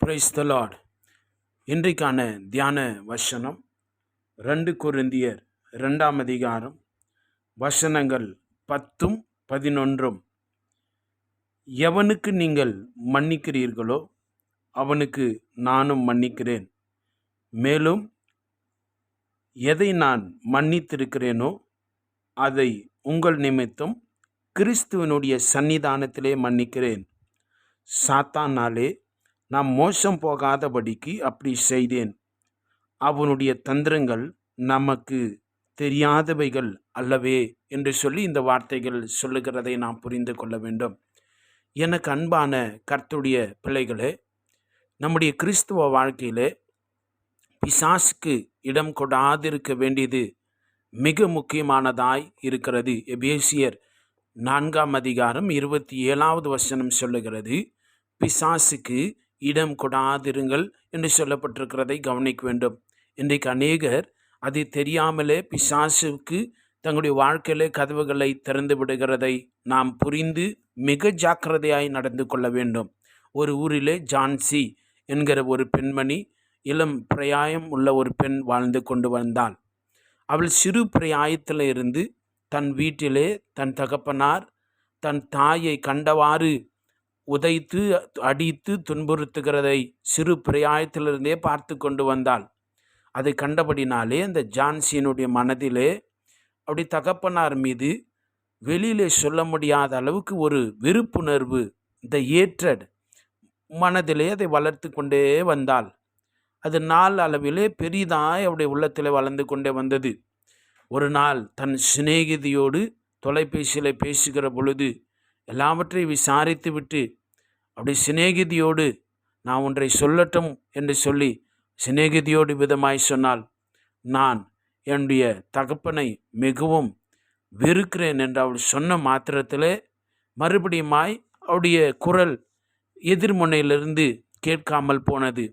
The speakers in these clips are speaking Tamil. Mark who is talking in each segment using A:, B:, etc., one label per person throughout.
A: பிரைஸ் த லார்ட் இன்றைக்கான தியான வசனம் ரெண்டு குருந்தியர் ரெண்டாம் அதிகாரம் வசனங்கள் பத்தும் பதினொன்றும். எவனுக்கு நீங்கள் மன்னிக்கிறீர்களோ அவனுக்கு நானும் மன்னிக்கிறேன். மேலும் எதை நான் மன்னித்திருக்கிறேனோ அதை உங்கள் நிமித்தம் கிறிஸ்துவனுடைய சன்னிதானத்திலே மன்னிக்கிறேன். சாத்தானாலே நாம் மோசம் போகாதபடிக்கு அப்படி செய்தேன். அவனுடைய தந்திரங்கள் நமக்கு தெரியாதவைகள் அல்லவே என்று சொல்லி இந்த வார்த்தைகள் சொல்லுகிறதை நாம் புரிந்து கொள்ள வேண்டும். எனக்கு அன்பான கர்த்துடைய பிள்ளைகளே நம்முடைய கிறிஸ்துவ வாழ்க்கையிலே பிசாசுக்கு இடம் கொடாதிருக்க வேண்டியது மிக முக்கியமானதாய் இருக்கிறது. எபேசியர் நான்காம் அதிகாரம் இருபத்தி ஏழாவது வசனம் சொல்லுகிறது பிசாசுக்கு இடம் கொடாதிருங்கள் என்று சொல்லப்பட்டிருக்கிறதை கவனிக்க வேண்டும். இன்றைக்கு அநேகர் அது தெரியாமலே பிசாசுக்கு தங்களுடைய வாழ்க்கையிலே கதவுகளை திறந்து விடுகிறதை நாம் புரிந்து மிக ஜாக்கிரதையாய் நடந்து கொள்ள வேண்டும். ஒரு ஊரிலே ஜான்சி என்கிற ஒரு பெண்மணி இளம் பிரயாயம் உள்ள ஒரு பெண் வாழ்ந்து கொண்டு வந்தாள். அவள் சிறு பிரயாயத்தில் இருந்து தன் வீட்டிலே தன் தகப்பனார் தன் தாயை கண்டவாறு உதைத்து அடித்து துன்புறுத்துகிறதை சிறு பிரயாயத்திலிருந்தே பார்த்து கொண்டு வந்தாள். அதை கண்டபடினாலே அந்த ஜான்சியினுடைய மனதிலே அப்படி தகப்பனார் மீது வெளியிலே சொல்ல முடியாத அளவுக்கு ஒரு வெறுப்புணர்வு த ஏற்றட் மனதிலே அதை வளர்த்து கொண்டே வந்தாள். அது நாள் அளவிலே பெரிதாய் அவருடைய உள்ளத்தில் வளர்ந்து கொண்டே வந்தது. ஒரு நாள் தன் சிநேகிதியோடு தொலைபேசியில் பேசுகிற பொழுது எல்லாவற்றையும் விசாரித்து விட்டு அப்படி சிநேகிதியோடு நான் ஒன்றை சொல்லட்டும் என்று சொல்லி சிநேகிதியோடு விதமாய் சொன்னால் நான் என்னுடைய தகப்பனை மிகவும் வெறுக்கிறேன் என்று அவள் சொன்ன மாத்திரத்திலே மறுபடியுமாய் அவருடைய குரல் எதிர்முனையிலிருந்து கேட்காமல் போனது.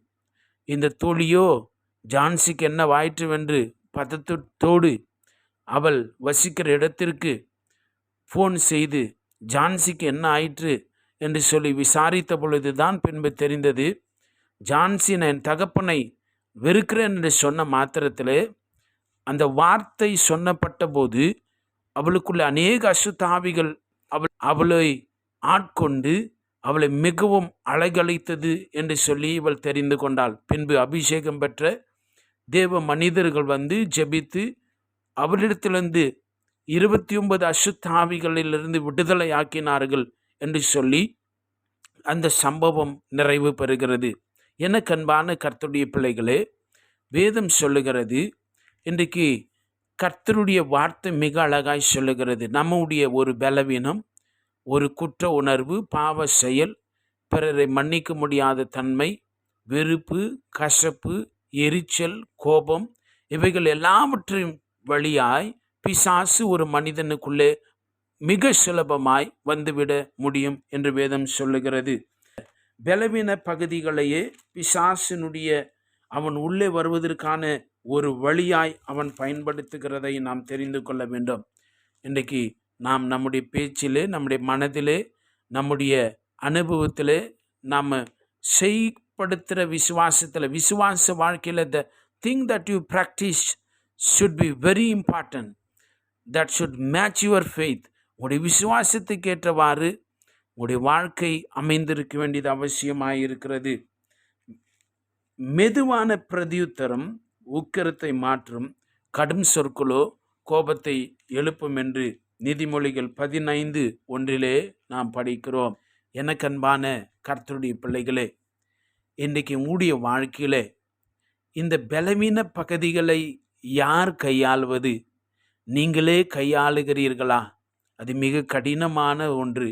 A: இந்த தோழியோ ஜான்சிக்கு என்ன வாயிற்றுவென்று பதத்தோடு அவள் வசிக்கிற இடத்திற்கு ஃபோன் செய்து ஜான்சிக்கு என்ன ஆயிற்று? என்று சொல்லி விசாரித்த பொழுதுதான் பின்பு தெரிந்தது ஜான்சின் என் தகப்பனை வெறுக்கிறேன் என்று சொன்ன மாத்திரத்தில் அந்த வார்த்தை சொன்னப்பட்ட போது அவளுக்குள்ள அநேக அசுத்தாவிகள் அவள் அவளை ஆட்கொண்டு அவளை மிகவும் அழகழித்தது என்று சொல்லி இவள் தெரிந்து கொண்டாள். பின்பு அபிஷேகம் பெற்ற தேவ மனிதர்கள் வந்து ஜெபித்து அவளிடத்திலிருந்து இருபத்தி ஒன்பது அசுத்தாவிகளிலிருந்து விடுதலை ஆக்கினார்கள் என்று சொல்லி அந்த சம்பவம் நிறைவு பெறுகிறது. எனக்கு அன்பான கர்த்தருடைய பிள்ளைகளே வேதம் சொல்லுகிறது இன்றைக்கு கர்த்தருடைய வார்த்தை மிக அழகாய் சொல்லுகிறது. நம்முடைய ஒரு பலவீனம் ஒரு குற்ற உணர்வு பாவ செயல் பிறரை மன்னிக்க முடியாத தன்மை வெறுப்பு கசப்பு எரிச்சல் கோபம் இவைகள் எல்லாவற்றின் வழியாய் பிசாசு ஒரு மனிதனுக்குள்ளே மிக சுலபமாய் வந்துவிட முடியும் என்று வேதம் சொல்லுகிறது. பலவீன பகுதிகளையே பிசாசினுடைய அவன் உள்ளே வருவதற்கான ஒரு வழியாய் அவன் பயன்படுத்துகிறதை நாம் தெரிந்து கொள்ள வேண்டும். இன்றைக்கு நாம் நம்முடைய பேச்சிலே நம்முடைய மனதிலே நம்முடைய அனுபவத்திலே நாம் செய்படுத்துகிற விசுவாசத்தில் விசுவாச வாழ்க்கையில் the thing that you practise should be very important that should match your faith உடைய விசுவாசத்துக்கு ஏற்றவாறு வாழ்க்கை அமைந்திருக்க வேண்டியது அவசியமாக இருக்கிறது மெதுவான பிரதியுத்தரம் உக்கரத்தை மாற்றும் கடும் சொற்களோ கோபத்தை எழுப்பும் என்று நீதிமொழிகள் பதினைந்து ஒன்றிலே நாம் படிக்கிறோம். எனக்கன்பான கர்த்தருடைய பிள்ளைகளே இன்றைக்கு உங்களுடைய வாழ்க்கையில் இந்த பலவீன பகுதிகளை யார் கையாள்வது? நீங்களே கையாளுகிறீர்களா? அது மிக கடினமான ஒன்று.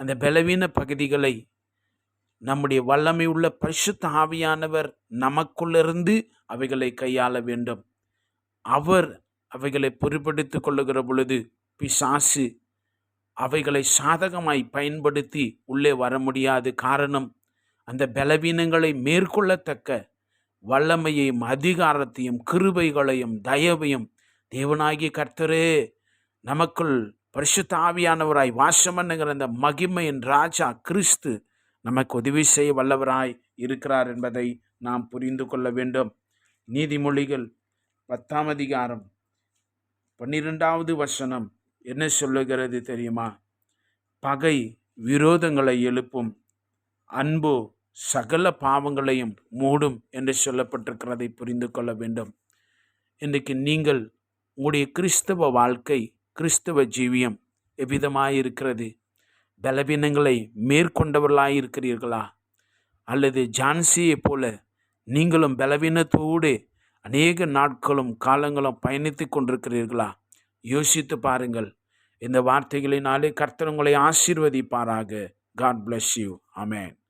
A: அந்த பலவீன பகுதிகளை நம்முடைய வல்லமை உள்ள பரிசுத்த ஆவியானவர் நமக்குள்ளிருந்து அவைகளை கையாள வேண்டும். அவர் அவைகளை பொறுப்படுத்தி கொள்ளுகிற பொழுது பிசாசு அவைகளை சாதகமாய் பயன்படுத்தி உள்ளே வர முடியாது காரணம் அந்த பலவீனங்களை மேற்கொள்ளத்தக்க வல்லமையையும் அதிகாரத்தையும் கிருபைகளையும் தயவையும் தேவனாகிய கர்த்தரே நமக்குள் பரிசுத்த ஆவியானவராய் வாசம் பண்ணுகிற அந்த மகிமையின் ராஜா கிறிஸ்து நமக்கு உதவி செய்ய வல்லவராய் இருக்கிறார் என்பதை நாம் புரிந்து கொள்ள வேண்டும். நீதிமொழிகள் பத்தாம் அதிகாரம் பன்னிரெண்டாவது வசனம் என்ன சொல்லுகிறது தெரியுமா? பகை விரோதங்களை எழுப்பும் அன்பு சகல பாவங்களையும் மூடும் என்று சொல்லப்பட்டிருக்கிறதை புரிந்து கொள்ள வேண்டும். இன்றைக்கு நீங்கள் உங்களுடைய கிறிஸ்தவ வாழ்க்கை கிறிஸ்துவ ஜீவியம் எவ்விதமாக இருக்கிறது பலவீனங்களை மேற்கொண்டவர்களாக இருக்கிறீர்களா அல்லது ஜான்சியைப் போல நீங்களும் பலவீனத்தோடு அநேக நாட்களும் காலங்களும் பயணித்து கொண்டிருக்கிறீர்களா? யோசித்து பாருங்கள். இந்த வார்த்தைகளினாலே கர்த்தர் உங்களை ஆசீர்வதிப்பாராக. God bless you amen